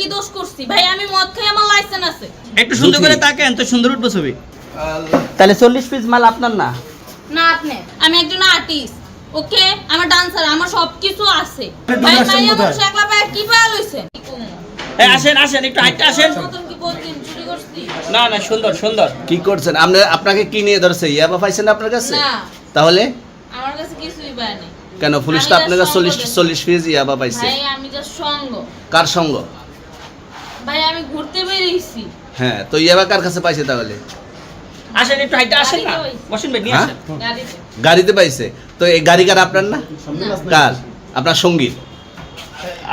কি দোষ করছি? ভাই আমি মদ খাই আমার লাইসেন্স আছে। একটু সুন্দর করে তাকেন তো সুন্দর উঠবো ছবি। তাহলে চল্লিশ পিস মাল আপনার না? না আপনি। আমি একজন আর্টিস্ট ওকে আমার ডান্সার আমার সবকিছু আছে। ভাই ভাই আমার? একলা পায়ে কি পায়া লইছেন? এই আসেন আসেন একটু হাইটটা আসেন। না না সুন্দর সুন্দর। কি করছেন? আপনি আপনাকে কি নিয়ে ধরছে? ইয়াবা পাইছেন আপনার কাছে? না। তাহলে? আমার কাছে কিছুই পায় নাই। কেন পুলিশ তো আপনার কাছে চল্লিশ। চল্লিশ পিস ইয়াবা পাইছে? ভাই আমি জাস্ট সঙ্গ। কার সঙ্গ? ভাই আমি ঘুরতে বেরিয়েছি। হ্যাঁ তো ইয়াবা কার কাছে পাইছে তাহলে? আসেন একটু হাইটটা আসেন না। বসেন ভাই নিয়ে হ্যাঁ? আসেন। গাড়িতে। গাড়িতে পাইছে। তো এই গাড়ি কার আপনার না? কার? আপনার সংগীত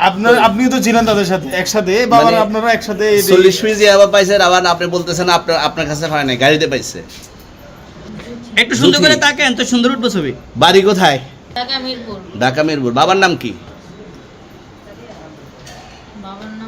আপনার আপনিও তো ছিলেন তাদের সাথে একসাথে বাবার মানে আপনারা একসাথে এই- চল্লিশ পিস ইয়াবা পাইছে আবার আপনি বলতেছেন আপনার আপনার কাছে পায় নাই গাড়িতে পাইছে। একটু সুন্দর করে। তাকেন তো সুন্দর উঠবো ছবি। বাড়ি কোথায়? ঢাকা মিরপুর। ঢাকা মিরপুর। বাবার নাম কি বাবার নাম বলা লাগবে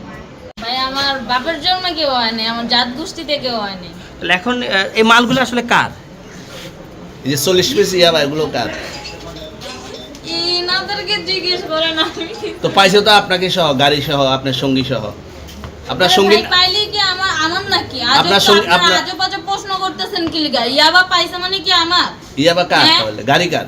ভাই আমার বাপের জন্মে কেউ হয় নাই আমার জাত গোষ্ঠীতে কেউ হয় নাই তাহলে এখন এই মালগুলো আসলে কার? এই যে চল্লিশ পিস ইয়াবা এগুলো কার? ইনাদেরকে জিজ্ঞেস করেন আমি তো পাইছে তো আপনাকে সহ গাড়ি সহ আপনার সঙ্গী সহ। আপনার সঙ্গী ভাই পাইলে কি আমার আমার নাকি? আপনার সঙ্গে- আপনার- আজব আজব প্রশ্ন করতেছেন কি লিগা ইয়াবা পাইছে মানে কি আমার? ইয়াবা কার হ্যাঁ? তাহলে? গাড়ি কার?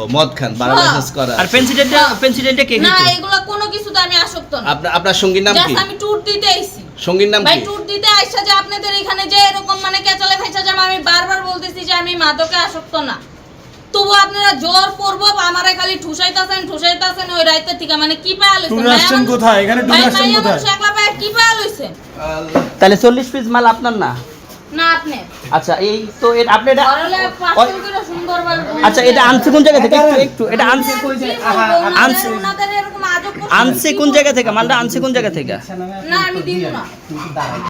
ও মদ খান বারো। মেসেজ করা আর পেন্সিডেন্টটা পেন্সিডেন্টটা কে না এগুলো কোনো কিছুতে আমি আসক্ত না। আপনার আপনার সঙ্গীর নাম কি? আমি ট্যুর দিতে আইছি। সঙ্গীর নাম ভাই ট্যুর দিতে আইসা যে আপনাদের এখানে যে এরকম মানে কেচালে ফেসা যাবে আমি বারবার বলতেছি যে আমি মাদকে আসক্ত না। তবু আপনারা জোর করব আমারে খালি ঠুসাইতাছেন ঠুসাইতাছেন ওই রাইতে থেকে মানে কি পায়া লইছেন? ট্যুরে আসছেন কোথায়? এখানে ট্যুরে ভাই, আসছেন ভাই, আমার একলা পায়ে কি পায়া লইছেন? তাহলে চল্লিশ পিস মাল আপনার না? না আপনি। আচ্ছা এই তো এটা আপনি এটা আচ্ছা এটা আনছে কোন জায়গা থেকে? একটু একটু এটা আনছে আনছে- আনছে। কোন জায়গা থেকে? মানটা আনছে কোন জায়গা থেকে? না আমি দিব না।